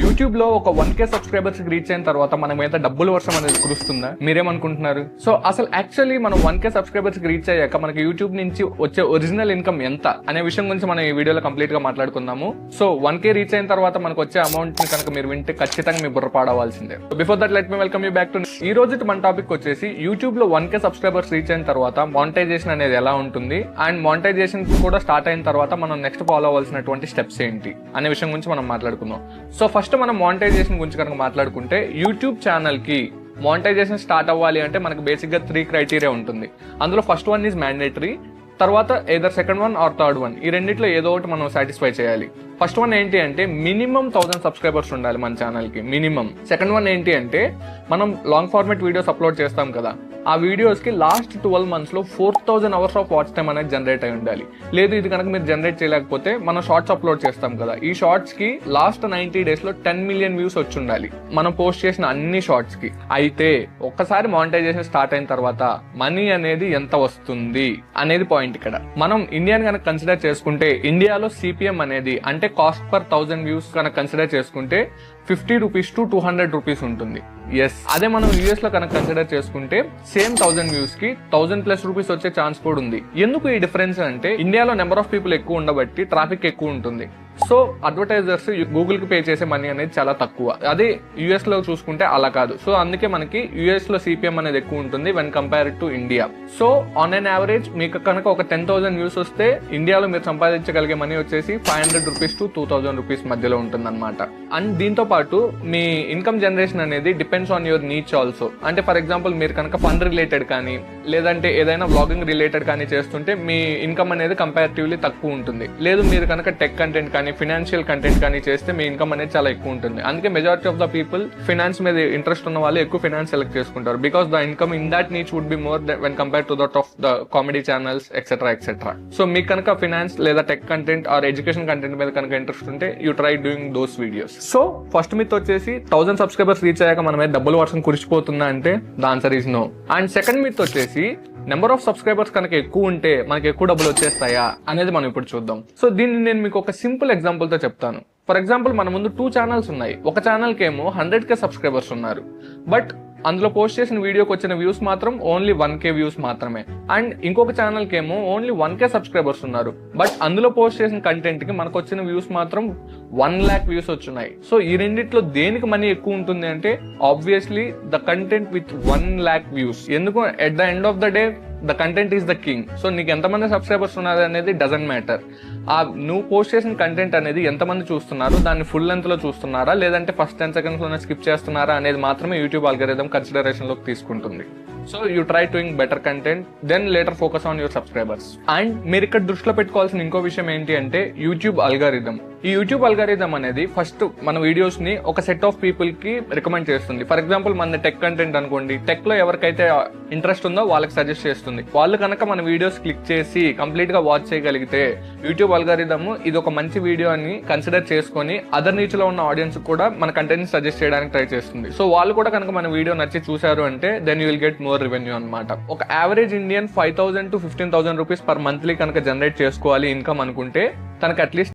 YouTube లో ఒక one K subscribers reach అయిన తర్వాత మన మీద డబ్బుల వర్షం అనేది కురుస్తుందా? మీరేమనుకుంటున్నారు? సో అసలు యాక్చువల్లీ మనం వన్ కే సబ్స్క్రైబర్స్ రీచ్ అయ్యాక మనకి యూట్యూబ్ నుంచి వచ్చే ఒరిజినల్ ఇన్కమ్ ఎంత? అనే విషయం గురించి మనం ఈ వీడియోలో కంప్లీట్గా మాట్లాడుకుందాము. సో వన్ కే రీచ్ అయిన తర్వాత మనకు వచ్చే అమౌంట్ని కనుక మీరు వింటే ఖచ్చితంగా మీ బుర్ర పాడవలసిందే. Before that let me welcome you back to ఈ రోజు మన టాపిక్ వచ్చేసి యూట్యూబ్లో వన్ కే సబ్స్క్రైబర్స్ రీచ్ అయిన తర్వాత మానిటైజేషన్ అనేది ఎలా ఉంటుంది? అండ్ మానిటైజేషన్ కూడా స్టార్ట్ అయిన తర్వాత మనం నెక్స్ట్ ఫాలో అవ్వాల్సినటువంటి స్టెప్స్ ఏంటి? అనే విషయం గురించి మనం మాట్లాడుకుందాం. సో ఫస్ట్ మనం మానిటైజేషన్ గురించి కనుక మాట్లాడుకుంటే యూట్యూబ్ ఛానల్కి మానిటైజేషన్ స్టార్ట్ అవ్వాలి అంటే మనకు బేసిక్గా త్రీ క్రైటీరియా ఉంటుంది. అందులో ఫస్ట్ వన్ ఈజ్ మ్యాండేటరీ తర్వాత either second one or third one ఈ రెండిట్లో ఏదో ఒకటి మనం సాటిస్ఫై చేయాలి. ఫస్ట్ వన్ ఏంటి అంటే మినిమం థౌసండ్ సబ్స్క్రైబర్స్ ఉండాలి మన ఛానల్కి మినిమం సెకండ్ వన్ ఏంటి అంటే మనం లాంగ్ ఫార్మేట్ వీడియోస్ అప్లోడ్ చేస్తాం కదా. ఆ వీడియోస్కి లాస్ట్ ట్వెల్వ్ మంత్స్లో four thousand hours of watch time అనేది జనరేట్ అయి ఉండాలి. లేదు ఇది కనుక మీరు జనరేట్ చేయలేకపోతే మనం షార్ట్స్ అప్లోడ్ చేస్తాం కదా. ఈ షార్ట్స్కి లాస్ట్ నైంటీ డేస్లో టెన్ మిలియన్ వ్యూస్ వచ్చి ఉండాలి. మనం పోస్ట్ చేసిన అన్ని షార్ట్స్కి. అయితే ఒక్కసారి మానిటైజేషన్ స్టార్ట్ అయిన తర్వాత మనీ అనేది ఎంత వస్తుంది అనేది పాయింట్ ఇక్కడ. మనం ఇండియాని కనుక కన్సిడర్ చేసుకుంటే ఇండియాలో సిపిఎం అనేది అంటే కాస్ట్ పర్ థౌసండ్ వ్యూస్ కనుక కన్సిడర్ చేసుకుంటే fifty rupees to two hundred rupees ఉంటుంది. ఎస్ అదే మనం యూఎస్లో కనుక కన్సిడర్ చేసుకుంటే సేమ్ థౌసండ్ వ్యూస్కి థౌసండ్ ప్లస్ రూపీస్ వచ్చే ఛాన్స్ కూడా ఉంది. ఎందుకు ఈ డిఫరెన్స్ అంటే ఇండియాలో నెంబర్ ఆఫ్ పీపుల్ ఎక్కువ ఉండబట్టి ట్రాఫిక్ ఎక్కువ ఉంటుంది. సో అడ్వర్టైజర్స్ గూగుల్కి పే చేసే మనీ అనేది చాలా తక్కువ. అదే యూఎస్లో చూసుకుంటే అలా కాదు. సో అందుకే మనకి యూఎస్లో సిపిఎం అనేది ఎక్కువ ఉంటుంది when compare to India so on an average మీకు కనుక ఒక టెన్ థౌసండ్ వ్యూస్ వస్తే ఇండియాలో మీరు సంపాదించగలిగే మనీ వచ్చేసి five hundred rupees to two thousand rupees మధ్యలో ఉంటుంది అనమాట అండ్ దీంతో పాటు మీ ఇన్కమ్ జనరేషన్ అనేది depends on your niche also అంటే ఫర్ ఎగ్జాంపుల్ మీరు కనుక ఫండ్ రిలేటెడ్ కానీ లేదంటే ఏదైనా బ్లాగింగ్ రిలేటెడ్ కానీ చేస్తుంటే మీ ఇన్కమ్ అనేది కంపారిటివ్లీ తక్కువ ఉంటుంది. లేదు మీరు కనుక టెక్ కంటెంట్ కానీ ఫినాన్షియల్ కంటెంట్ కానీ చేస్తే మీ ఇన్కమ్ అనేది చాలా ఎక్కువ ఉంటుంది. అందుకే majority of the people finance మీద ఇంట్రెస్ట్ ఉన్న వాళ్ళు ఎక్కువ ఫినాన్స్ సెలెక్ట్ చేసుకుంటారు. Because the income in that niche would be more when compare to that of the comedy channels etcetera etcetera so మీకు కనుక ఫినాన్స్ లేదా tech content or education content మీద కనుక ఇంట్రెస్ట్ ఉంటే you try doing those videos so first మీతో వచ్చేసి thousand subscribers reach అయ్యాక మన మీద డబ్బుల వర్షం కురిసిపోతుందా అంటే the answer is no and second మీతో వచ్చేసి నెంబర్ ఆఫ్ సబ్స్క్రైబర్స్ కనుక ఎక్కువ ఉంటే మనకి ఎక్కువ డబ్బులు వచ్చేస్తాయా అనేది మనం ఇప్పుడు చూద్దాం. సో దీన్ని నేను మీకు ఒక సింపుల్ ఎగ్జాంపుల్తో చెప్తాను. ఫర్ ఎగ్జాంపుల్ మన ముందు టూ ఛానల్స్ ఉన్నాయి. ఒక ఛానల్ ఏమో హండ్రెడ్ కే సబ్స్క్రైబర్స్ ఉన్నారు. బట్ అందులో పోస్ట్ చేసిన వీడియోకి వచ్చిన వ్యూస్ మాత్రం ఓన్లీ వన్ కే వ్యూస్ మాత్రమే. అండ్ ఇంకొక ఛానల్ ఏమో ఓన్లీ వన్ కే సబ్స్క్రైబర్స్ ఉన్నారు. బట్ అందులో పోస్ట్ చేసిన కంటెంట్కి మనకు వచ్చిన వ్యూస్ మాత్రం వన్ ల్యాక్ వ్యూస్ వచ్చున్నాయి. సో ఈ రెండిట్లో దేనికి మనీ ఎక్కువ ఉంటుంది అంటే obviously the content with one lakh views ఎందుకు at the end of the day the content is the king so నీకు ఎంతమంది సబ్స్క్రైబర్స్ ఉన్నారు అనేది డజంట్ మ్యాటర్ ఆ నువ్వు పోస్ట్ చేసిన కంటెంట్ అనేది ఎంతమంది చూస్తున్నారు దాన్ని ఫుల్ లెంత్లో చూస్తున్నారా లేదంటే ఫస్ట్ టెన్ సెకండ్స్లోనే స్కిప్ చేస్తున్నారా అనేది మాత్రమే యూట్యూబ్ అల్గరిథం కన్సిడరేషన్లోకి తీసుకుంటుంది. So you try doing better content then later focus on your subscribers and మీరు ఇక్కడ దృష్టిలో పెట్టుకోవాల్సిన ఇంకో విషయం ఏంటి అంటే యూట్యూబ్ అల్గారిథం ఈ యూట్యూబ్ అల్గారిథం అనేది ఫస్ట్ మన వీడియోస్ని ఒక సెట్ ఆఫ్ పీపుల్కి రికమెండ్ చేస్తుంది. ఫర్ ఎగ్జాంపుల్ మన టెక్ కంటెంట్ అనుకోండి టెక్లో ఎవరికైతే ఇంట్రెస్ట్ ఉందో వాళ్ళకి సజెస్ట్ చేస్తుంది. వాళ్ళు కనుక మన వీడియోస్ క్లిక్ చేసి కంప్లీట్గా వాచ్ చేయగలిగితే యూట్యూబ్ అల్గారిథం ఇది ఒక మంచి వీడియో అని కన్సిడర్ చేసుకొని అదర్ నీచ్లో ఉన్న ఆడియన్స్ కూడా మన కంటెంట్ సజెస్ట్ చేయడానికి ట్రై చేస్తుంది. సో వాళ్ళు కూడా కనుక మన వీడియో నచ్చి చూసారు అంటే then you will get more revenue అనమాట ఒక average Indian five thousand to fifteen thousand rupees per monthly కనుక జనరేట్ చేసుకోవాలి ఇన్కమ్ అనుకుంటే తనకి అట్లీస్ట్